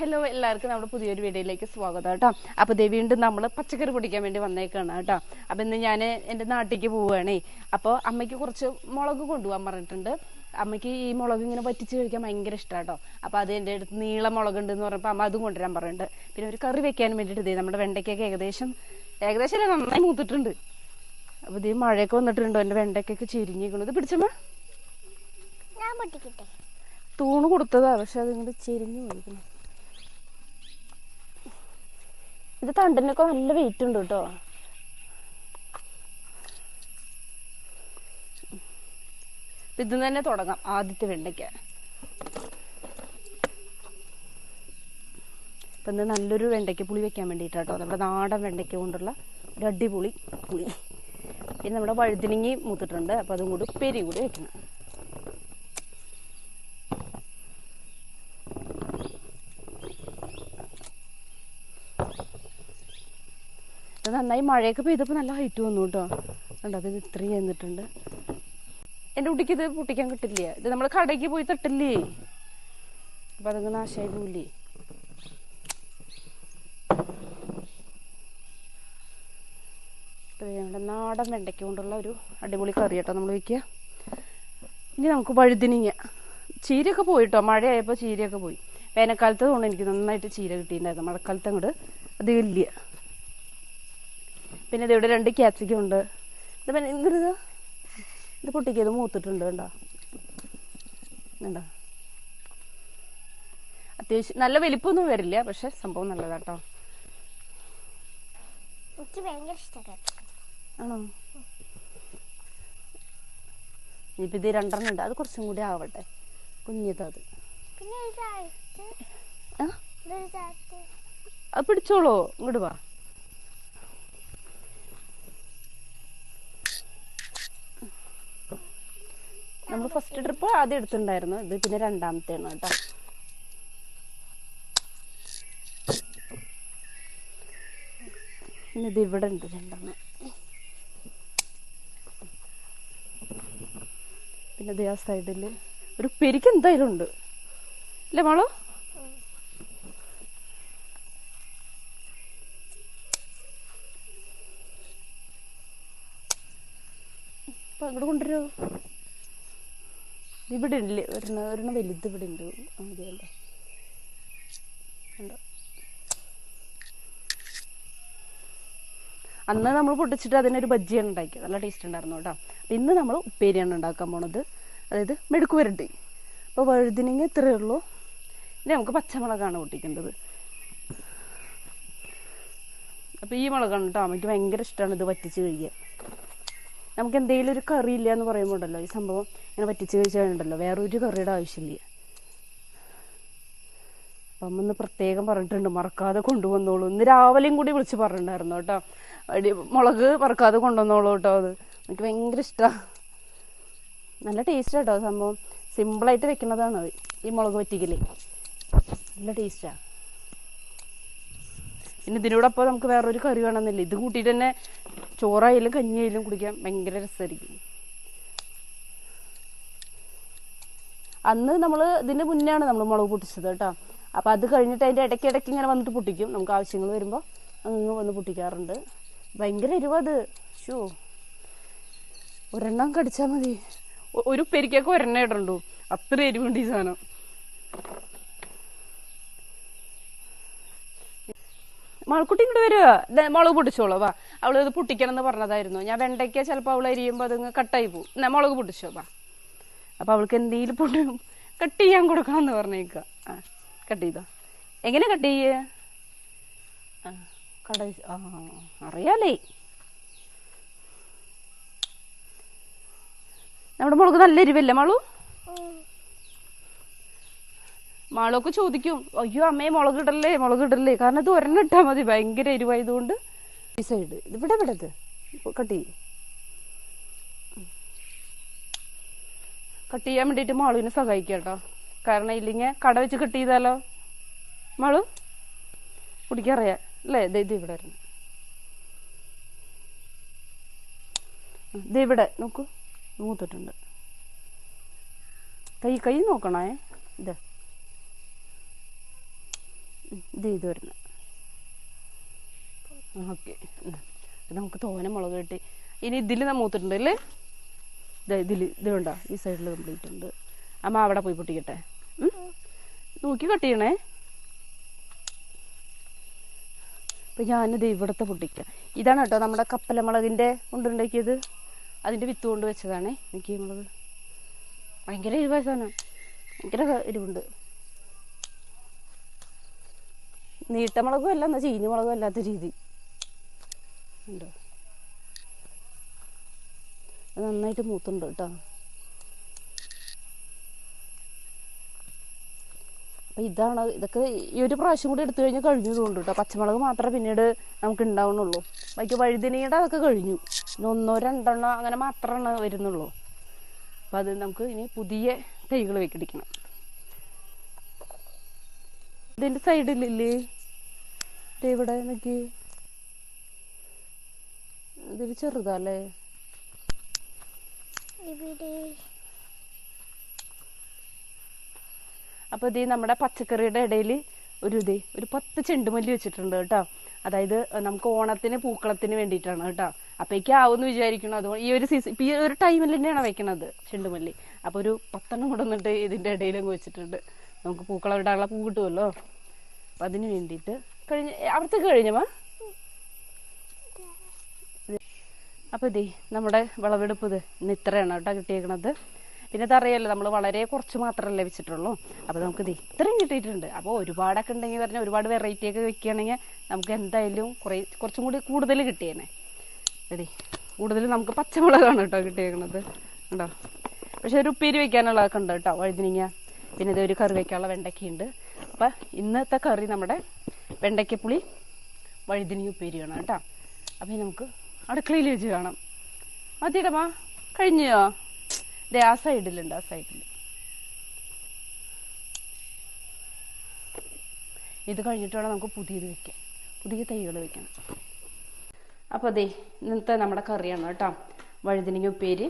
Hello എല്ലാവർക്കും നമ്മുടെ പുതിയൊരു വീഡിയോയിലേക്ക് സ്വാഗതം കേട്ടോ. അപ്പോൾ ദേ വീണ്ടും നമ്മൾ പച്ചക്കറി പൊടിക്കാൻ വേണ്ടി വന്നേക്കാണ് കേട്ടോ. അപ്പോൾ ഇന്ന് ഞാൻ എന്റെ നാട്ടിലേക്ക് പോവുകയാണേ. അപ്പോൾ അമ്മയ്ക്ക് കുറച്ച് മുളക് കൊണ്ടുപോകാൻ പറഞ്ഞിട്ടുണ്ട്. അമ്മയ്ക്ക് ഈ മുളക് ഇങ്ങനെ വറ്റിച്ച് കഴിക്കാൻ ഭയങ്കര ഇഷ്ടമാണ് കേട്ടോ. അപ്പോൾ അത് എന്റെ അടുത്ത് നീള മുളകുണ്ട് എന്ന് പറഞ്ഞപ്പോൾ അമ്മ അതും കൊണ്ടുവരാൻ പറയുന്നുണ്ട് പിന്നെ ഒരു കറി വെക്കാൻ വേണ്ടിയിട്ട് ഇതേ നമ്മുടെ വെണ്ടയ്ക്കൊക്കെ ഏകദേശം ഏകദേശം നന്നായി മൂത്തിട്ടുണ്ട്. അപ്പോൾ ഇതേ മഴയൊക്കെ വന്നിട്ടുണ്ടോ എന്റെ വെണ്ടയ്ക്കൊക്കെ ചെരിഞ്ഞിരിക്കണം. ഇത് പിടിച്ചമ്മ. തൂണ് കൊടുത്തതാ പക്ഷെ അതിങ്ങോട്ട് ചെരിഞ്ഞു പോയിരിക്കുന്നു. ഇത് തണ്ടിനൊക്കെ നല്ല വെയിറ്റ് ഉണ്ട് കേട്ടോ. ഇത് തന്നെ തുടങ്ങാം ആദ്യത്തെ വെണ്ടയ്ക്ക. ഇപ്പം ഇന്ന് നല്ലൊരു വെണ്ടയ്ക്ക പുളി വെക്കാൻ വേണ്ടിയിട്ടാട്ടോ. നമ്മുടെ നാടൻ വെണ്ടയ്ക്ക കൊണ്ടുള്ള ഒരു അടിപൊളി പുളി. പിന്നെ നമ്മുടെ വഴുതിനങ്ങി മൂത്തിട്ടുണ്ട്. അപ്പോൾ അതും കൂടി ഉപ്പേരി കൂടി വെക്കണം. ഇത് നന്നായി മഴയൊക്കെ പെയ്തപ്പോൾ നല്ല ഹൈറ്റ് വന്നു കേട്ടോ കണ്ടോ അത് ഇത്രയും ചെന്നിട്ടുണ്ട്. എന്റെ കുട്ടിക്ക് ഇത് പൊട്ടിക്കാൻ കിട്ടില്ല? ഇത് നമ്മൾ കടയ്ക്ക് പോയി തട്ടില്ലേ? അപ്പം അതങ്ങ് നാശമായി പോവില്ലേ? നാടൻ വെണ്ടയ്ക്ക കൊണ്ടുള്ള ഒരു അടിപൊളി കറി കേട്ടോ നമ്മൾ വയ്ക്കുക ഇനി നമുക്ക് വഴുതിനിങ്ങ. ചീരയൊക്കെ പോയിട്ടോ? മഴയായപ്പോൾ ചീരയൊക്കെ പോയി. വേനൽക്കാലത്ത് കൊണ്ട് എനിക്ക് നന്നായിട്ട് ചീര കിട്ടിയിട്ടുണ്ടായിരുന്നു. മഴക്കാലത്ത് അങ്ങോട്ട് അത് ഇല്ല. പിന്നെ ഇതിവിടെ ഇവിടെ രണ്ട് ക്യാപ്സിക്കം ഉണ്ട്. ഇത് പിന്നെ എന്തിരുത് ഇത്? പൊട്ടിക്കത് മൂത്തിട്ടുണ്ട് കണ്ടോ? കണ്ടോ? അത്യാവശ്യം നല്ല വലിപ്പമൊന്നും വരില്ല പക്ഷെ സംഭവം നല്ലതാട്ടോ എനിക്ക് ഭയങ്കര ആണോ? ഇനിയിപ്പോൾ ഇത് രണ്ടെണ്ണം ഉണ്ട്. അത് കുറച്ചും കൂടി ആവട്ടെ. കുഞ്ഞിതത് അത്. പിടിച്ചോളൂ. ഇങ്ങോട്ട് വാ നമ്മൾ ഫസ്റ്റ് ട്രിപ്പ് ആദ്യം എടുത്തിട്ടുണ്ടായിരുന്നു. ഇത് പിന്നെ രണ്ടാമത്തെയാണ് കേട്ടോ. ഇത് ഇവിടെ ഉണ്ട് രണ്ടെണ്ണം. പിന്നെ ഇത് ആ സൈഡിൽ ഒരു പെരിക്ക് എന്തായാലും ഉണ്ട് അല്ലേ മോളോ? അപ്പൊ അങ്ങോട്ട് കൊണ്ടുവരുമോ ഇവിടെ ഉണ്ട് ഒരെണ്ണം ഒരെണ്ണം വലുത് ഇവിടെ ഉണ്ട് മതിയല്ലോ കണ്ടോ? അന്ന് നമ്മൾ പൊട്ടിച്ചിട്ട് അതിനൊരു ബജ്ജിയാണ് ഉണ്ടാക്കിയത്. നല്ല ടേസ്റ്റ് ഉണ്ടായിരുന്നു കേട്ടോ. അപ്പം ഇന്ന് നമ്മൾ ഉപ്പേരിയാണ് ഉണ്ടാക്കാൻ പോണത്. അതായത് മെഴുക്ക് വരട്ടി അപ്പോൾ വഴുതിനെങ്കിൽ ഇത്രയേ ഉള്ളൂ. ഇനി നമുക്ക് പച്ചമുളകാണ് പൊട്ടിക്കേണ്ടത്. അപ്പോൾ ഈ മുളകാണ് കേട്ടോ. അമ്മയ്ക്ക് ഭയങ്കര ഇഷ്ടമാണ് ഇത് വറ്റിച്ച് കഴിക്കാൻ. നമുക്ക് എന്തെങ്കിലും ഒരു കറി ഇല്ല എന്ന് പറയുമ്പോണ്ടല്ലോ ഈ സംഭവം ഇങ്ങനെ പറ്റിച്ച് കഴിച്ചാൽ വേറൊരു കറിയുടെ ആവശ്യമില്ല. അപ്പം ഒന്ന് പ്രത്യേകം പറഞ്ഞിട്ടുണ്ട് മറക്കാതെ കൊണ്ടുവന്നോളൂ. ഇന്ന് രാവിലെയും കൂടി വിളിച്ച് പറഞ്ഞിട്ടുണ്ടായിരുന്നു കേട്ടോ. അടി മുളക് മറക്കാതെ കൊണ്ടുവന്നോളൂ കേട്ടോ അത്. എനിക്ക് ഭയങ്കര ഇഷ്ടമാണ് നല്ല ടേസ്റ്റ് കേട്ടോ സംഭവം. സിമ്പിളായിട്ട് വെക്കുന്നതാണ് അത് ഈ മുളക് പറ്റിക്കൽ. നല്ല ടേസ്റ്റാണ് പിന്നെ ഇതിനോടൊപ്പം നമുക്ക് വേറൊരു കറി വേണമെന്നില്ല. ഇത് കൂട്ടിയിട്ട് തന്നെ ചോറായാലും കഞ്ഞിയായാലും കുടിക്കാൻ ഭയങ്കര രസമായിരിക്കും അന്ന് നമ്മൾ ഇതിന് മുന്നെയാണ് നമ്മൾ മുളക് പൊട്ടിച്ചത് കേട്ടോ. അപ്പം അത് കഴിഞ്ഞിട്ട് അതിന്റെ ഇടയ്ക്ക് ഇടയ്ക്ക് ഇങ്ങനെ വന്നിട്ട് പൊട്ടിക്കും. നമുക്ക് ആവശ്യങ്ങൾ വരുമ്പോൾ അങ്ങ് വന്ന് പൊട്ടിക്കാറുണ്ട്. ഭയങ്കര എരിവത് ഷോ ഒരെണ്ണം കടിച്ചാൽ മതി. ഒരു പെരിക്കൊക്കെ ഒരെണ്ണ ഇടണ്ടു. അത്ര എരിവുണ്ട് ഈ സാധനം. മൾക്കുട്ടി ഇങ്ങോട്ട് വരുക മുളക് പൊട്ടിച്ചോളൂ വാ. അവൾ ഇത് പൊട്ടിക്കണം എന്ന് പറഞ്ഞതായിരുന്നു. ഞാൻ വെണ്ടയ്ക്ക ചിലപ്പോൾ അവൾ അരിയുമ്പോൾ അതങ്ങ് കട്ടായി പോകും എന്നാ മുളക് പൊട്ടിച്ചോ വാ. അപ്പൊ അവൾക്ക് എന്തെങ്കിലും പൊട്ടി കട്ട് ചെയ്യാൻ കൊടുക്കണം എന്ന് പറഞ്ഞേക്ക ആ കട്ട് ചെയ്തോ. എങ്ങനെ കട്ട് ചെയ്യേ? കട ആ അറിയാലേ. നമ്മുടെ മുളക് നല്ല എരിവല്ലേ മാളു? മാളൊക്കെ ചോദിക്കും അയ്യോ അമ്മേ മുളക് ഇടല്ലേ മുളക് ഇടല്ലേ കാരണം ഇത് ഒരെണ്ണം ഇട്ടാൽ മതി ഭയങ്കര എരിവായതുകൊണ്ട്. ഈ സൈഡ് ഇവിടെ വിടത് കട്ട് ചെയ്യും. കട്ട് ചെയ്യാൻ വേണ്ടിയിട്ട് മാളുവിനെ സഹായിക്കാം കേട്ടോ. കാരണം ഇല്ലെങ്കിൽ കട വെച്ച് കട്ട് ചെയ്താലോ? മാളു കുടിക്കാറിയാ? അല്ലേ? ഇത് ഇവിടെ വരുന്നു ഇവിടെ നോക്കൂ. മൂത്തിട്ടുണ്ട്. കൈ കൈ നോക്കണേ. ഇത്. ഇത് ചെയ്ത് വരുന്നത്. ഓക്കെ. നമുക്ക് തോന മുളക് കിട്ടി. ഇനി ഇതിൽ മൂത്തിട്ടുണ്ട് അല്ലേ? ഇത് ഇതിൽ ഇത് വേണ്ട ഈ സൈഡിൽ കംപ്ലീറ്റ് ഉണ്ട്. അമ്മ അവിടെ പോയി പൊട്ടിക്കട്ടെ. നോക്കി കട്ട് ചെയ്യണേ. അപ്പം ഞാനിത് ഇവിടുത്തെ പൊട്ടിക്കാം. ഇതാണ് കേട്ടോ നമ്മുടെ കപ്പലമുളകിന്റെ കൊണ്ടുണ്ടാക്കിയത് അതിന്റെ വിത്ത് കൊണ്ട് വെച്ചതാണേ. എനിക്ക് മുളക്. ഭയങ്കര എരിവായ സാധനം. ഭയങ്കര എരിവുണ്ട് നീട്ടമുളകും അല്ല എന്നാൽ ചീനി മുളകും അല്ലാത്ത രീതി. ഉണ്ടോ? നന്നായിട്ട് മൂത്തുണ്ട് കേട്ടോ. അപ്പം ഇതാണ് ഇതൊക്കെ ഈ ഒരു പ്രാവശ്യം കൂടി എടുത്തു കഴിഞ്ഞാൽ കഴിഞ്ഞു തോന്നുന്നു കേട്ടോ. പച്ചമുളക് മാത്രമേ പിന്നീട് നമുക്ക് ഉണ്ടാവുന്നുള്ളൂ. ബാക്കി വഴുതിനീടെ അതൊക്കെ കഴിഞ്ഞു. ഇനി ഒന്നോ രണ്ടെണ്ണോ അങ്ങനെ മാത്രമാണ് വരുന്നുള്ളൂ. അപ്പം അത് നമുക്ക് ഇനി പുതിയ തൈകൾ വെക്കടിക്കണം ഇതിന്റെ സൈഡിലില്ലേ ഇവിടെ നോക്കി? ഇതിൽ ചെറുതല്ലേ? അപ്പൊ ഇത് നമ്മുടെ പച്ചക്കറിയുടെ ഇടയിൽ ഒരു ഇത് ഒരു പത്ത് ചെണ്ടുമല്ലി വെച്ചിട്ടുണ്ട് കേട്ടോ. അതായത് നമുക്ക് ഓണത്തിന് പൂക്കളത്തിന് വേണ്ടിയിട്ടാണ് കേട്ടോ. അപ്പോഴേക്കും ആവുമെന്ന് വിചാരിക്കണം അത് ഈ ഒരു സീസൺ ഈ ഒരു ടൈമിൽ തന്നെയാണ് വെക്കണത് ചെണ്ടുമല്ലി. അപ്പൊ ഒരു പത്തെണ്ണം കൂടെ നിന്നിട്ട് ഇതിന്റെ ഇടയിലും വെച്ചിട്ടുണ്ട്. നമുക്ക് പൂക്കളം ഇടാനുള്ള പൂ കിട്ടുമല്ലോ. അപ്പൊ അതിന് വേണ്ടിയിട്ട് കഴിഞ്ഞ അവിടത്തേക്ക് കഴിഞ്ഞമ്മ അപ്പോൾ ഇതേ നമ്മുടെ വിളവെടുപ്പ് ഇത് ഇന്ന് ഇത്രയാണ് കേട്ടോ കിട്ടിയേക്കണത്. പിന്നെ ഇതറിയാലോ നമ്മൾ വളരെ കുറച്ച് മാത്രമല്ലേ വെച്ചിട്ടുള്ളൂ. അപ്പോൾ നമുക്ക് ഇത് ഇത്രയും കിട്ടിയിട്ടുണ്ട്. അപ്പോൾ ഒരുപാടൊക്കെ ഉണ്ടെങ്കിൽ പറഞ്ഞാൽ ഒരുപാട് വെറൈറ്റി ഒക്കെ വെക്കുകയാണെങ്കിൽ നമുക്ക് എന്തായാലും കുറേ കുറച്ചും കൂടി കൂടുതൽ കിട്ടിയേനെ. അതെ കൂടുതൽ നമുക്ക് പച്ചമുളകാണ് കേട്ടോ കിട്ടിയേക്കണത്. ഉണ്ടോ പക്ഷെ ഒരു ഉപ്പേരി വെക്കാനുള്ളതൊക്കെ ഉണ്ട് കേട്ടോ വഴുതിനിങ്ങ പിന്നെ ഇതൊരു കറി വെക്കാനുള്ള വെണ്ടയ്ക്കുണ്ട് അപ്പം ഇന്നത്തെ കറി നമ്മുടെ വെണ്ടയ്ക്കപ്പുളി വഴുതിനി ഉപ്പേരിയാണ് കേട്ടോ. അപ്പം നമുക്ക് അടുക്കളയിൽ വെച്ച് കാണാം. മതിയിടമാ കഴിഞ്ഞോ? ദേ ആ സൈഡിലുണ്ട് ആ സൈഡിൽ ഇത് കഴിഞ്ഞിട്ട് വേണം നമുക്ക് പുതിയത് വെക്കാം പുതിയ തൈകൾ വെക്കണം അപ്പോൾ അതെ ഇന്നത്തെ നമ്മുടെ കറിയാണ് കേട്ടോ. വഴുതിനിങ്ങ ഉപ്പേരി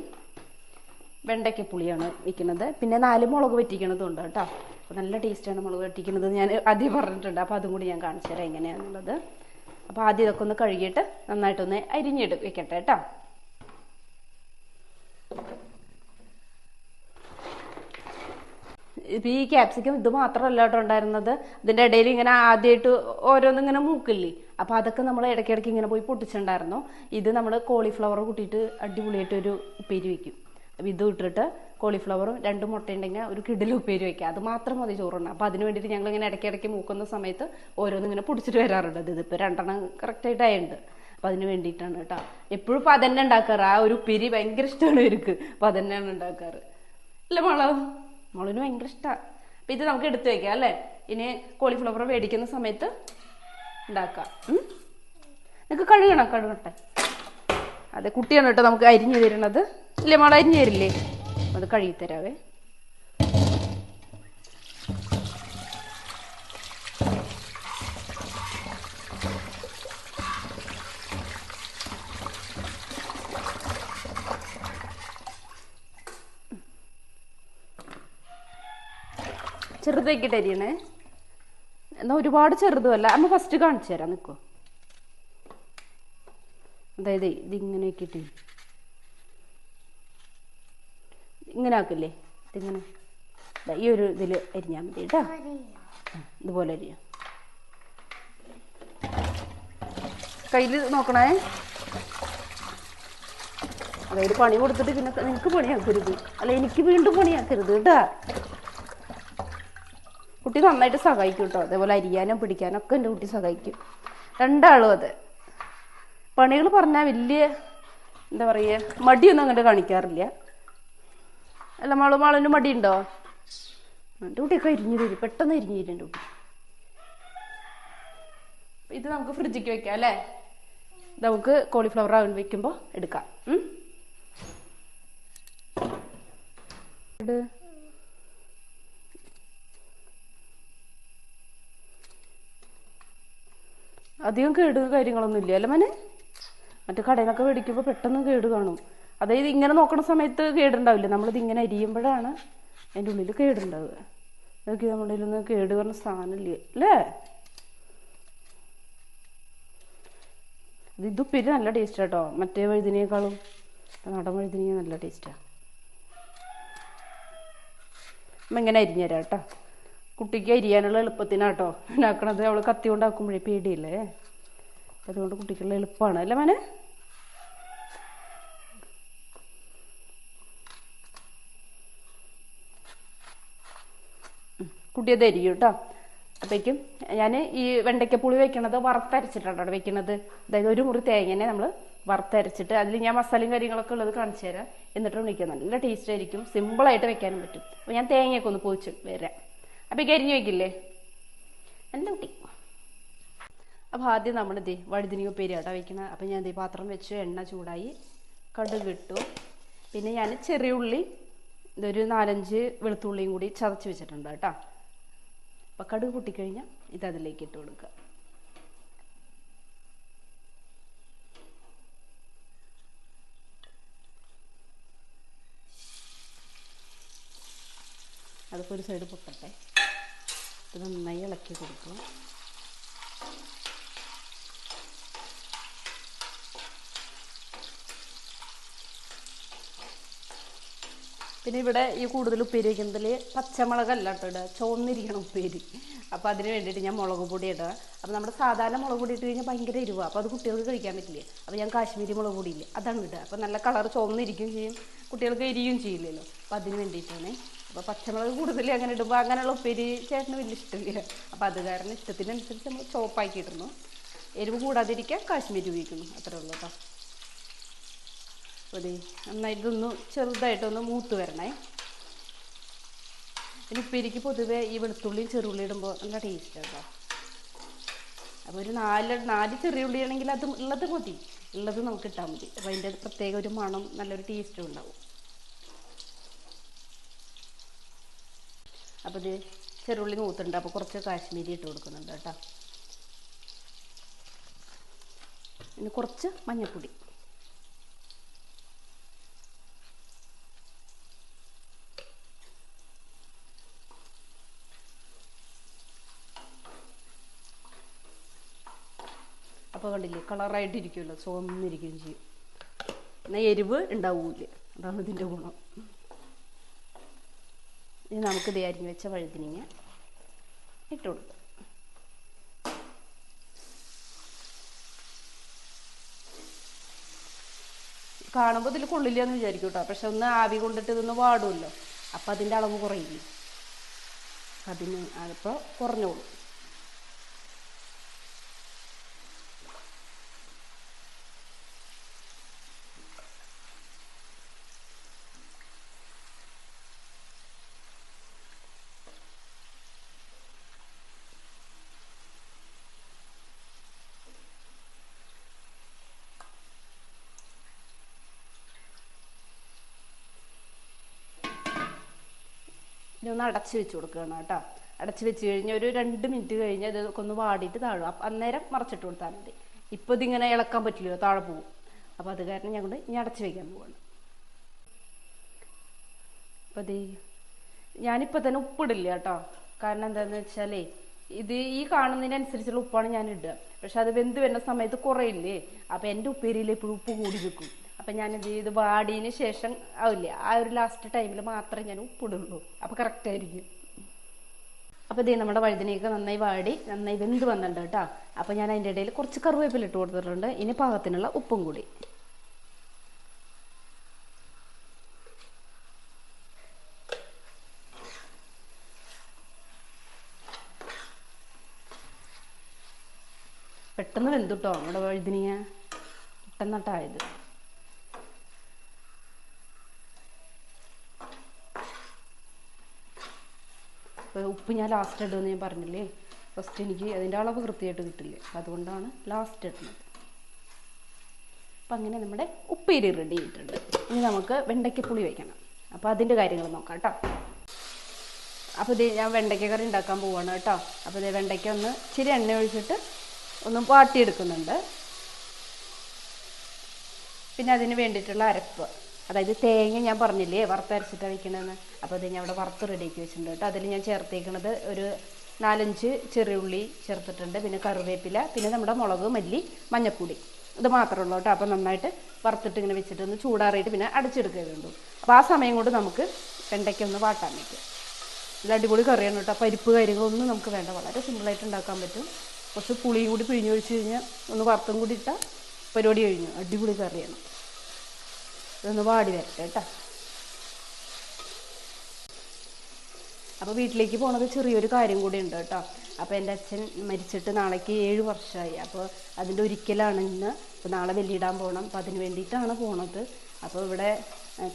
വെണ്ടയ്ക്ക പുളിയാണ് വെക്കുന്നത്. പിന്നെ നാല് മുളക് വറ്റിക്കണതുണ്ട് കേട്ടോ. അപ്പോൾ നല്ല ടേസ്റ്റാണ് മുളക് വറ്റിക്കുന്നത്. ഞാൻ ആദ്യം പറഞ്ഞിട്ടുണ്ട്. അപ്പോൾ അതും കൂടി ഞാൻ കാണിച്ചു തരാം എങ്ങനെയാണെന്നുള്ളത് അപ്പോൾ ആദ്യം ഇതൊക്കെ ഒന്ന് കഴുകിയിട്ട് നന്നായിട്ടൊന്ന് അരിഞ്ഞിട്ട് വെക്കട്ടെ കേട്ടോ. ഇപ്പം ഈ ക്യാപ്സിക്കം ഇത് മാത്രമല്ല കേട്ടോ ഉണ്ടായിരുന്നത്. ഇതിന്റെ ഇടയിൽ ഇങ്ങനെ ആദ്യമായിട്ട് ഓരോന്നും മൂക്കില്ലേ? അപ്പോൾ അതൊക്കെ നമ്മൾ ഇടയ്ക്കിടയ്ക്ക് ഇങ്ങനെ പോയി പൊട്ടിച്ചിട്ടുണ്ടായിരുന്നു. ഇത് നമ്മൾ കോളിഫ്ലവർ കൂട്ടിയിട്ട് അടിപൊളിയായിട്ടൊരു ഉപ്പേരി അപ്പോൾ ഇത് ഇട്ടിട്ട് കോളിഫ്ലവറും രണ്ട് മുട്ട ഉണ്ടെങ്കിൽ ഒരു കിടിൽ ഉപ്പേരി വയ്ക്കുക അത് മാത്രം മതി ചോറുണ്ട് അപ്പോൾ അതിന് വേണ്ടിയിട്ട് ഞങ്ങൾ ഇങ്ങനെ ഇടയ്ക്കിടയ്ക്ക് മൂക്കുന്ന സമയത്ത് ഓരോന്നും ഇങ്ങനെ പൊടിച്ചിട്ട് വരാറുണ്ട്. ഇതിപ്പോൾ രണ്ടെണ്ണം കറക്റ്റായിട്ട് ആയുണ്ട് അപ്പം അതിന് വേണ്ടിയിട്ടാണ് കേട്ടോ. എപ്പോഴും ഇപ്പം അതന്നെ ഉണ്ടാക്കാറ്. ആ ഒരു ഉപ്പേരി ഭയങ്കര ഇഷ്ടമാണ് ഇവർക്ക്. അപ്പം അതന്നെയാണ് ഉണ്ടാക്കാറ്. അല്ലേ മോളോ? മോളിന് ഭയങ്കര ഇഷ്ടമാണ് അപ്പം ഇത് നമുക്ക് എടുത്തു വയ്ക്കാം അല്ലേ? ഇനി കോളിഫ്ലവർ മേടിക്കുന്ന സമയത്ത് ഉണ്ടാക്കാം നിങ്ങൾക്ക് കഴുകണം കഴുകട്ടെ. അതെ കുട്ടിയാണ് കേട്ടോ നമുക്ക് അരിഞ്ഞു തരുന്നത്. ഇല്ലേ മോളെ തരില്ലേ? അത് കഴുകി തരാവേ. ചെറുതാക്കിയിട്ട് അരിയണേ. എന്നാ ഒരുപാട് ചെറുതുമല്ല. അമ്മ ഫസ്റ്റ് കാണിച്ചു തരാം നിൽക്കോ അതായത് ഇതിങ്ങനെ ആക്കിയിട്ട് ഇങ്ങനെ ആക്കില്ലേ? ഇതിങ്ങനെ. ഈ ഒരു ഇതിൽ അരിഞ്ഞാൽ മതി കേട്ടോ. ഇതുപോലെ അരിയാം. കയ്യിൽ നോക്കണേ. അതായത് പണി കൊടുത്തിട്ട് പിന്നെ നിനക്ക് പണിയാക്കരുത്. അല്ല എനിക്ക് വീണ്ടും പണിയാക്കരുത് കേട്ടാ. കുട്ടി നന്നായിട്ട് സഹായിക്കും കേട്ടോ. അതേപോലെ അരിയാനും പിടിക്കാനും ഒക്കെ എന്റെ കുട്ടി സഹായിക്കും. രണ്ടാളും അതെ. പണികൾ പറഞ്ഞാൽ വലിയ എന്താ പറയുക മടിയൊന്നും അങ്ങോട്ട് കാണിക്കാറില്ല. അല്ല മാളു മാളിന് മടിയുണ്ടോ? എന്റെ കുട്ടിയൊക്കെ ഇരിഞ്ഞു തരും പെട്ടെന്ന് ഇരിഞ്ഞു തരും എന്റെ കുട്ടി. ഇത് നമുക്ക് ഫ്രിഡ്ജിക്ക് വെക്കാം അല്ലേ? നമുക്ക് കോളിഫ്ലവർ അവൻ വെക്കുമ്പോൾ എടുക്കാം. അധികം കേട് കാര്യങ്ങളൊന്നും ഇല്ല അല്ലേ മനെ? മറ്റു കടയിൽ നിന്നൊക്കെ മേടിക്കുമ്പോൾ പെട്ടെന്ന് കേട് കാണും. അതായത് ഇങ്ങനെ നോക്കുന്ന സമയത്ത് കേടുണ്ടാവില്ല. നമ്മളിത് ഇങ്ങനെ അരിയുമ്പോഴാണ് അതിന്റെ ഉള്ളിൽ കേടുണ്ടാവുക. നോക്കി നമ്മുടെ നിന്ന് കേട് പറഞ്ഞ സാധനമില്ല? അല്ലേ? ഇത് ഇതുപ്പിരി നല്ല ടേസ്റ്റ് കേട്ടോ മറ്റേ വഴുതിനേക്കാളും നാടൻ വഴുതിനിയ നല്ല ടേസ്റ്റാണ് അപ്പം ഇങ്ങനെ അരിഞ്ഞു തരാം കേട്ടോ കുട്ടിക്ക് അരിയാനുള്ള എളുപ്പത്തിനാണ് കേട്ടോ ഉണ്ടാക്കണത് അവൾ കത്തി കൊണ്ടാക്കുമ്പോഴേ പേടിയില്ലേ? അതുകൊണ്ട് കുട്ടിക്കുള്ള എളുപ്പമാണ് അല്ലേ മനേ? ഉം. കുട്ടി. അത് കേട്ടോ അപ്പോഴേക്കും ഞാൻ ഈ വെണ്ടയ്ക്കപ്പുളി വെക്കണത് വറുത്തരച്ചിട്ടാണ് വെക്കണത്. അതായത് ഒരു മുറി തേങ്ങനെ നമ്മൾ വറുത്തരച്ചിട്ട് അതിൽ ഞാൻ മസാലയും കാര്യങ്ങളൊക്കെ ഉള്ളത് കാണിച്ചു തരാം. എന്നിട്ട് വിളിക്കുക നല്ല ടേസ്റ്റ് ആയിരിക്കും. സിമ്പിളായിട്ട് വെക്കാനും പറ്റും. അപ്പോൾ ഞാൻ തേങ്ങയൊക്കെ ഒന്ന് പോയിച്ച് വരാം. അപ്പോൾ അരിഞ്ഞ് വെക്കില്ലേ? എന്റെ കുട്ടി. അപ്പോൾ ആദ്യം നമ്മൾ ദേ വഴുതിനി ഉപ്പേരി ആട്ടോ വെക്കണത്. അപ്പോൾ ഞാൻ ദേ പാത്രം വെച്ച് എണ്ണ ചൂടായി കടുക് ഇട്ടു. പിന്നെ ഞാൻ ചെറിയ ഉള്ളി ഇതൊരു നാലഞ്ച് വെളുത്തുള്ളിയും കൂടി ചതച്ച് വെച്ചിട്ടുണ്ട് കേട്ടോ. അപ്പോൾ കടുക് പൊട്ടിക്കഴിഞ്ഞാൽ ഇത് അതിലേക്ക് ഇട്ട് കൊടുക്കുക. അതിപ്പോൾ ഒരു സൈഡ് പൊട്ടട്ടെ. ഇത് നന്നായി ഇളക്കി കൊടുക്കുക. പിന്നെ ഇവിടെ ഈ കൂടുതൽ ഉപ്പേരി വയ്ക്കുന്നതിൽ പച്ചമുളകല്ല കേട്ടോ ഇടുക. ചുവന്നിരിക്കണം ഉപ്പേരി. അപ്പോൾ അതിന് വേണ്ടിയിട്ട് ഞാൻ മുളക് പൊടി ഇടുക. അപ്പോൾ നമ്മുടെ സാധാരണ മുളക് പൊടി ഇട്ട് കഴിഞ്ഞാൽ ഭയങ്കര എരിവാണ് അപ്പോൾ അത് കുട്ടികൾക്ക് കഴിക്കാൻ പറ്റില്ലേ? അപ്പോൾ ഞാൻ കാശ്മീരി മുളക് പൊടിയില്ലേ? അതാണ് ഇടുക. അപ്പോൾ നല്ല കളർ ചുവന്നിരിക്കുകയും ചെയ്യും. കുട്ടികൾക്ക് എരിയും ചെയ്യില്ലല്ലോ. അപ്പോൾ അതിന് വേണ്ടിയിട്ടാണ്. അപ്പോൾ പച്ചമുളക് കൂടുതൽ അങ്ങനെ ഇടുമ്പോൾ അങ്ങനെയുള്ള ഉപ്പേരി ചേട്ടന് വലിയ ഇഷ്ടമില്ല. അപ്പോൾ അത് കാരണം ഇഷ്ടത്തിനനുസരിച്ച് നമ്മൾ ചോപ്പാക്കിയിടുന്നു എരിവ് കൂടാതിരിക്കാൻ കാശ്മീരി ഉപയോഗിക്കുന്നു. അത്രേ ഉള്ളൂ കേട്ടോ. അപ്പോൾ നന്നായിട്ടൊന്ന് ചെറുതായിട്ടൊന്ന് മൂത്ത് വരണേ. പിന്നെ ഉപ്പേരിക്ക് പൊതുവെ ഈ വെളുത്തുള്ളിയും ചെറുള്ളി ഇടുമ്പോൾ നല്ല ടേസ്റ്റ് കേട്ടോ അപ്പോൾ ഒരു നാല് നാല് ചെറിയ ഉള്ളി ആണെങ്കിൽ അത് ഉള്ളത് മതി. ഉള്ളത് നമുക്ക് ഇട്ടാൽ മതി. അപ്പോൾ അതിന്റെ പ്രത്യേക ഒരു മണം നല്ലൊരു ടേസ്റ്റും ഉണ്ടാവും. അപ്പോൾ ഇത് ചെറുള്ളി മൂത്തുണ്ട്. അപ്പോൾ കുറച്ച് കാശ്മീരി ഇട്ട് കൊടുക്കുന്നുണ്ട് കേട്ടോ. പിന്നെ കുറച്ച് മഞ്ഞൾപ്പൊടി. അപ്പോൾ കണ്ടില്ലേ? കളറായിട്ടിരിക്കുമല്ലോ ചുവന്നിരിക്കുകയും ചെയ്യും. എന്നാൽ എരിവ് ഉണ്ടാവൂല അതാണ് ഇതിന്റെ ഗുണം. ഇനി നമുക്ക് ഇത് വെച്ച വഴുതിനിങ്ങ ഇട്ട് കൊടുക്കാം. കാണുമ്പോൾ ഇതിൽ കൊള്ളില്ല എന്ന് വിചാരിക്കും കേട്ടോ. പക്ഷെ ഒന്ന് ആവി കൊണ്ടിട്ട് ഇതൊന്ന് വാടുമല്ലോ. അപ്പം അതിന്റെ അളവ് കുറയില്ലേ? അതിന് അതിപ്പോൾ കുറഞ്ഞോളൂ. ഇനി ഒന്ന് അടച്ചു വെച്ച് കൊടുക്കുകയാണ് കേട്ടോ. അടച്ചു വെച്ച് കഴിഞ്ഞാൽ ഒരു രണ്ട് മിനിറ്റ് കഴിഞ്ഞ് ഇതൊക്കെ ഒന്ന് വാടിയിട്ട് താഴും. അപ്പം അന്നേരം മറച്ചിട്ട് കൊടുത്താൽ മതി. ഇപ്പോൾ ഇതിങ്ങനെ ഇളക്കാൻ പറ്റില്ലല്ലോ താഴെ പോകും. അപ്പോൾ അത് കാരണം ഞങ്ങൾ ഇനി അടച്ചു വയ്ക്കാൻ പോവാണ്. അപ്പോൾ അതേ ഞാനിപ്പോൾ തന്നെ ഉപ്പിടില്ല കേട്ടോ. കാരണം എന്താണെന്ന് വെച്ചാലേ ഇത് ഈ കാണുന്നതിനനുസരിച്ചുള്ള ഉപ്പാണ് ഞാൻ ഇടുക. പക്ഷെ അത് വെന്ത് വരുന്ന സമയത്ത് കുറയില്ലേ? അപ്പം എന്റെ ഉപ്പേരിയിൽ എപ്പോഴും ഉപ്പ് കൂടി നിൽക്കും അപ്പം ഞാനെന്ത് ചെയ്തു വാടിയതിന് ശേഷം ആവില്ല. ആ ഒരു ലാസ്റ്റ് ടൈമിൽ മാത്രമേ ഞാൻ ഉപ്പിടുള്ളൂ. അപ്പോൾ കറക്റ്റ് ആയിരിക്കും. അപ്പോൾ ഇതേ നമ്മുടെ വഴുതനയൊക്കെ നന്നായി വാടി നന്നായി വെന്ത് വന്നിട്ടുണ്ട് കേട്ടോ. അപ്പോൾ ഞാൻ അതിന്റെ ഇടയിൽ കുറച്ച് കറിവേപ്പില ഇട്ട് കൊടുത്തിട്ടുണ്ട്. ഇനി പാകത്തിനുള്ള ഉപ്പും കൂടി. പെട്ടെന്ന് വെന്തുട്ടോ നമ്മുടെ വഴുതിനിങ്ങ? പെട്ടെന്നിട്ടായത് ഉപ്പ് ഞാൻ ലാസ്റ്റ് ഇടുമെന്ന് ഞാൻ പറഞ്ഞില്ലേ? ഫസ്റ്റ് എനിക്ക് അതിന്റെ അളവ് കൃത്യമായിട്ട് കിട്ടില്ല? അതുകൊണ്ടാണ് ലാസ്റ്റ് ഇടുന്നത്. അപ്പം അങ്ങനെ നമ്മുടെ ഉപ്പേരി റെഡി ആയിട്ടുണ്ട്. ഇനി നമുക്ക് വെണ്ടയ്ക്കപ്പുളി വയ്ക്കണം അപ്പോൾ അതിന്റെ കാര്യങ്ങൾ നോക്കാം കേട്ടോ. അപ്പോൾ ഇത് ഞാൻ വെണ്ടയ്ക്ക കറി ഉണ്ടാക്കാൻ പോവാണ് കേട്ടോ. അപ്പോൾ ഇത് വെണ്ടയ്ക്ക ഒന്ന് ഇച്ചിരി എണ്ണ ഒഴിച്ചിട്ട് ഒന്ന് വാട്ടിയെടുക്കുന്നുണ്ട്. പിന്നെ അതിന് വേണ്ടിയിട്ടുള്ള അരപ്പ്. അതായത് തേങ്ങ ഞാൻ പറഞ്ഞില്ലേ വറുത്തരച്ചിട്ട് വയ്ക്കണമെന്ന് അപ്പോൾ അത് ഞാൻ ഇവിടെ വറുത്ത് റെഡിയാക്കി വെച്ചിട്ടുണ്ട് കേട്ടോ. അതിൽ ഞാൻ ചേർത്തേക്കണത് ഒരു നാലഞ്ച് ചെറിയുള്ളി ചേർത്തിട്ടുണ്ട്. പിന്നെ കറിവേപ്പില പിന്നെ നമ്മുടെ മുളക് മല്ലി മഞ്ഞൾപ്പൊടി. ഇത് മാത്രമേ ഉള്ളൂ കേട്ടോ. അപ്പം നന്നായിട്ട് വറുത്തിട്ട് ഇങ്ങനെ വെച്ചിട്ട് ഒന്ന് ചൂടാറിയിട്ട് പിന്നെ അടിച്ചെടുക്കുക വേണ്ടു അപ്പോൾ ആ സമയം കൊണ്ട് നമുക്ക് വെണ്ടയ്ക്ക ഒന്ന് വാട്ടാൻ വയ്ക്കും ഇത് അടിപൊളി കറിയാണ് കേട്ടോ. പരിപ്പ് കാര്യങ്ങളൊന്നും നമുക്ക് വേണ്ട. വളരെ സിമ്പിളായിട്ട് ഉണ്ടാക്കാൻ പറ്റും. കുറച്ച് പുളിയും കൂടി പിഴിഞ്ഞൊഴിച്ച് കഴിഞ്ഞാൽ ഒന്ന് വറുത്തും കൂടി ഇട്ടാൽ പരിപാടി കഴിഞ്ഞു. അടിപൊളി കറിയാണ്. ഇതൊന്ന് വാടി വരട്ടെ കേട്ടോ അപ്പോൾ വീട്ടിലേക്ക് പോണത് ചെറിയൊരു കാര്യം കൂടി ഉണ്ട് കേട്ടോ അപ്പോൾ എന്റെ അച്ഛൻ മരിച്ചിട്ട് നാളേക്ക് ഏഴ് വർഷമായി അപ്പോൾ അതിന്റെ ഒരിക്കലാണ് ഇന്ന്. അപ്പോൾ നാളെ വെല്ലിടാൻ പോകണം അപ്പോൾ അതിന് വേണ്ടിയിട്ടാണ് പോണത്. അപ്പോൾ ഇവിടെ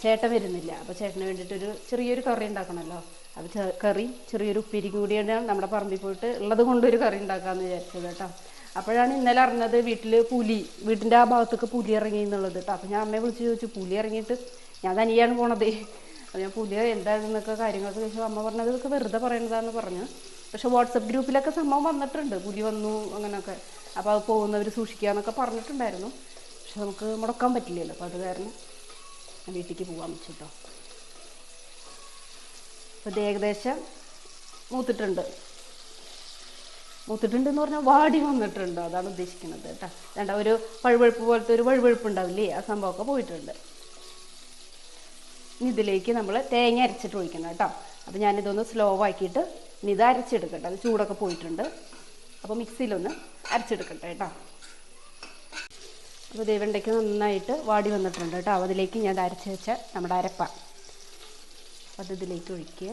ചേട്ടൻ വരുന്നില്ല. അപ്പോൾ ചേട്ടന് വേണ്ടിയിട്ടൊരു ചെറിയൊരു കറി ഉണ്ടാക്കണമല്ലോ അപ്പോൾ കറി ചെറിയൊരു ഉപ്പേരി കൂടിയാണ് നമ്മുടെ പറമ്പിൽ പോയിട്ട് ഉള്ളത് കൊണ്ടൊരു കറി ഉണ്ടാക്കാമെന്ന് വിചാരിച്ചത് കേട്ടോ അപ്പോഴാണ് ഇന്നലെ അറിഞ്ഞത് വീട്ടിൽ പുലി വീട്ടിന്റെ ആ ഭാഗത്തൊക്കെ പുലി ഇറങ്ങി എന്നുള്ളത് കേട്ടോ അപ്പോൾ ഞാൻ അമ്മയെ വിളിച്ച് ചോദിച്ചു പുലി ഇറങ്ങിയിട്ട് ഞാൻ തനിയാണ് പോണത്. അപ്പോൾ ഞാൻ പുലി എന്താണെന്നൊക്കെ കാര്യങ്ങളൊക്കെ ചോദിച്ചു. അമ്മ പറഞ്ഞത് ഇതൊക്കെ വെറുതെ പറയണതാന്ന് പറഞ്ഞു. പക്ഷേ വാട്സപ്പ് ഗ്രൂപ്പിലൊക്കെ സംഭവം വന്നിട്ടുണ്ട്. പുലി വന്നു അങ്ങനെയൊക്കെ അപ്പോൾ അത് പോകുന്നവർ സൂക്ഷിക്കുക എന്നൊക്കെ പറഞ്ഞിട്ടുണ്ടായിരുന്നു. പക്ഷെ നമുക്ക് മുടക്കാൻ പറ്റില്ലല്ലോ. അപ്പോൾ അത് കാരണം വീട്ടിലേക്ക് പോകാൻ വെച്ചു കേട്ടോ അപ്പോൾ ഇത് ഏകദേശം മൂത്തിട്ടുണ്ട്. മൂത്തിട്ടുണ്ട് എന്ന് പറഞ്ഞാൽ വാടി വന്നിട്ടുണ്ട്. അതാണ് ഉദ്ദേശിക്കുന്നത് കേട്ടോ. വേണ്ട ഒരു വഴുവഴുപ്പ് പോലത്തെ ഒരു വഴുവഴുപ്പ് ഉണ്ടാവില്ലേ? ആ സംഭവമൊക്കെ പോയിട്ടുണ്ട്. ഇനി ഇതിലേക്ക് നമ്മൾ തേങ്ങ അരച്ചിട്ട് ഒഴിക്കണം കേട്ടോ. അപ്പോൾ ഞാനിതൊന്ന് സ്ലോ ആക്കിയിട്ട് ഇനി ഇത് അരച്ചെടുക്കട്ടെ. അത് ചൂടൊക്കെ പോയിട്ടുണ്ട്. അപ്പോൾ മിക്സിയിലൊന്ന് അരച്ചെടുക്കട്ടെ കേട്ടോ. അപ്പോൾ ദേവണ്ടയ്ക്ക് നന്നായിട്ട് വാടി വന്നിട്ടുണ്ട് കേട്ടോ. അതിലേക്ക് ഞാൻ അരച്ച് വെച്ച നമ്മുടെ അരപ്പ. അത് ഇതിലേക്ക് ഒഴിക്കുക.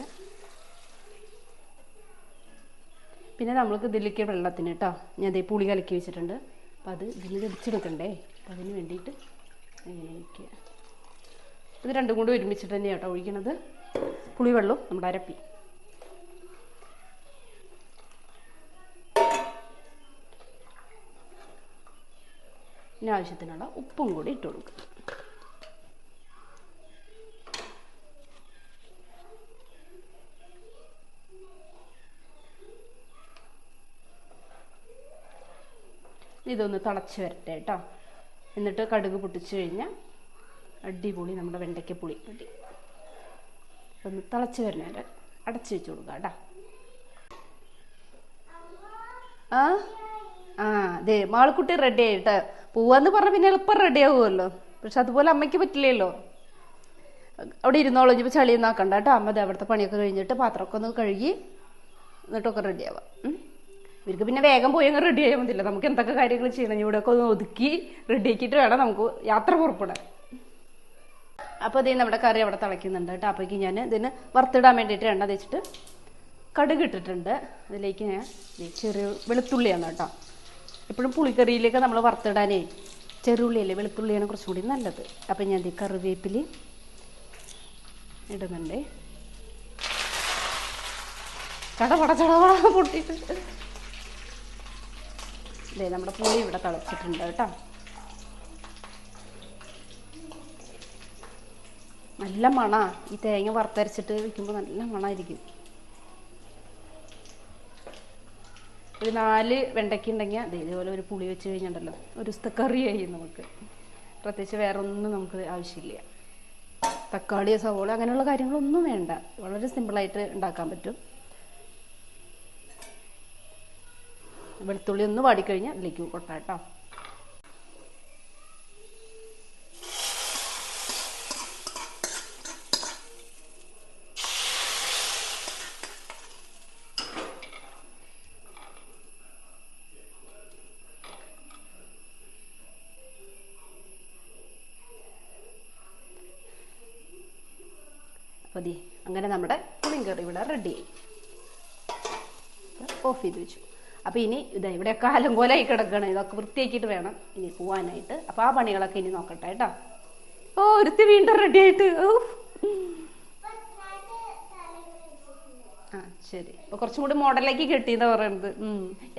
പിന്നെ നമ്മൾക്ക് ഇതിലേക്ക് വെള്ളത്തിന് കേട്ടോ ഞാൻ ദേ പുളി കലക്കി വെച്ചിട്ടുണ്ട്. അപ്പം അത് ഇതിൽ വെടിച്ചെടുക്കണ്ടേ? അപ്പം അതിന് വേണ്ടിയിട്ട് ഇങ്ങനെ ഇത് രണ്ടും കൂടി ഒരുമിച്ചിട്ട് തന്നെയാണ് കേട്ടോ ഒഴിക്കണത്. പുളിവെള്ളവും നമ്മുടെ അരപ്പി. പിന്നെ ആവശ്യത്തിനുള്ള ഉപ്പും കൂടി ഇട്ട് കൊടുക്കുക ഇതൊന്ന് തിളച്ച് വരട്ടെ കേട്ടോ. എന്നിട്ട് കടുക് പൊട്ടിച്ച് കഴിഞ്ഞാൽ അടിപൊളി നമ്മുടെ വെണ്ടയ്ക്കപ്പുളി റെഡി. ഒന്ന് തിളച്ച് വരുന്നവരെ അടച്ച് വെച്ച് കൊടുക്കുക കേട്ടോ. ആ? ആ അതെ മാളക്കുട്ടി റെഡി ആയിട്ട്. പോവാന്ന് പറഞ്ഞ പിന്നെ എളുപ്പം റെഡി ആവുമല്ലോ. പക്ഷെ അതുപോലെ അമ്മയ്ക്ക് പറ്റില്ലല്ലോ. അവിടെ ഇരുന്നോളൂ ഇനിയിപ്പോൾ ചളിയൊന്നും ആക്കണ്ട കേട്ടോ. അമ്മ അവിടുത്തെ പണിയൊക്കെ കഴിഞ്ഞിട്ട് പാത്രമൊക്കെ ഒന്ന് കഴുകി എന്നിട്ടൊക്കെ റെഡി ആവാം. ഇവർക്ക് പിന്നെ വേഗം പോയി അങ്ങ് റെഡി ആയാൽ മതില്ല നമുക്ക് എന്തൊക്കെ കാര്യങ്ങൾ ചെയ്യണം? ഇവിടെയൊക്കെ ഒന്ന് ഒതുക്കി റെഡി ആക്കിയിട്ട് വേണം നമുക്ക് യാത്ര പുറപ്പെടാൻ. അപ്പോൾ ഇതേ നമ്മുടെ കറി അവിടെ തിളയ്ക്കുന്നുണ്ട് കേട്ടോ. അപ്പോഴേക്ക് ഞാൻ ഇതിന് വറുത്തിടാൻ വേണ്ടിയിട്ട് എണ്ണ തേച്ചിട്ട് കടുക് ഇട്ടിട്ടുണ്ട്. അതിലേക്ക് ഞാൻ ചെറിയ വെളുത്തുള്ളിയാണ് കേട്ടോ. എപ്പോഴും പുളിക്കറിയിലേക്ക് നമ്മൾ വറുത്തിടാനേ ചെറുള്ളിയല്ലേ? വെളുത്തുള്ളിയാണ് കുറച്ചും കൂടി നല്ലത്. അപ്പം ഞാൻ കറിവേപ്പില ഇടുന്നുണ്ടേ. ചടപട ചടപട പൊട്ടിയിട്ട് ഇതേ നമ്മുടെ പുളി ഇവിടെ തിളച്ചിട്ടുണ്ട് കേട്ടോ. നല്ല മണ. ഈ തേങ്ങ വറുത്തരച്ചിട്ട് വെക്കുമ്പോൾ നല്ല മണമായിരിക്കും ഒരു നാല് വെണ്ടയ്ക്ക ഉണ്ടെങ്കിൽ അതെ ഇതേപോലെ ഒരു പുളി വെച്ച് കഴിഞ്ഞിട്ടുണ്ടല്ലോ. ഒരു കറി കറിയായി നമുക്ക്. പ്രത്യേകിച്ച് വേറെ ഒന്നും നമുക്ക് ആവശ്യമില്ല. തക്കാളി സവോള അങ്ങനെയുള്ള കാര്യങ്ങളൊന്നും വേണ്ട. വളരെ സിമ്പിളായിട്ട് ഉണ്ടാക്കാൻ പറ്റും. വെളുത്തുള്ളി ഒന്ന് വാടിക്കഴിഞ്ഞാൽ അതിലേക്ക് കൊട്ടാം കേട്ടോ മതി അങ്ങനെ നമ്മുടെ പുളിങ്കറി ഇവിടെ റെഡിയായി ഓഫ് ചെയ്ത് വെച്ചു അപ്പോൾ ഇനി ഇത് ഇവിടെയൊക്കെ അലങ്കോലായി കിടക്കണം. ഇതൊക്കെ വൃത്തിയാക്കിയിട്ട് വേണം ഇനി പോവാനായിട്ട്. അപ്പോൾ ആ പണികളൊക്കെ ഇനി നോക്കട്ടെ കേട്ടോ. ഓ ഒരുത്തി വീണ്ടും റെഡി ആയിട്ട്. ആ ശരി. അപ്പോൾ കുറച്ചും കൂടി മോഡലാക്കി കെട്ടിയെന്നാ പറയുന്നത്.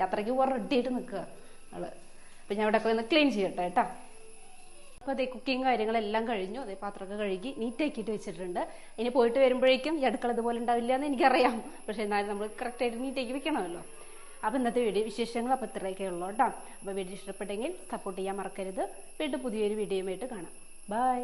യാത്രയ്ക്ക് പോകാൻ റെഡി ആയിട്ട് നിൽക്കുക ആൾ. അപ്പം ഞാൻ ഇവിടെ ഒക്കെ ഒന്ന് ക്ലീൻ ചെയ്യട്ടെ കേട്ടോ. അപ്പോൾ അതേ കുക്കിങ് കാര്യങ്ങളെല്ലാം കഴിഞ്ഞു. അതേ പാത്രമൊക്കെ കഴുകി നീറ്റാക്കിയിട്ട് വെച്ചിട്ടുണ്ട്. ഇനി പോയിട്ട് വരുമ്പോഴേക്കും ഈ അടുക്കള ഇതുപോലെ ഉണ്ടാവില്ല എന്ന് എനിക്കറിയാം. പക്ഷേ എന്നാലും നമ്മൾ കറക്റ്റായിട്ട് നീറ്റാക്കി വെക്കണമല്ലോ. അപ്പോൾ ഇന്നത്തെ വീഡിയോ വിശേഷങ്ങൾ അപ്പോൾ ഇത്രയൊക്കെ ഉള്ളൂ കേട്ടോ. അപ്പോൾ വീഡിയോ ഇഷ്ടപ്പെട്ടെങ്കിൽ സപ്പോർട്ട് ചെയ്യാൻ മറക്കരുത്. വീണ്ടും പുതിയൊരു വീഡിയോയുമായിട്ട് കാണാം. ബൈ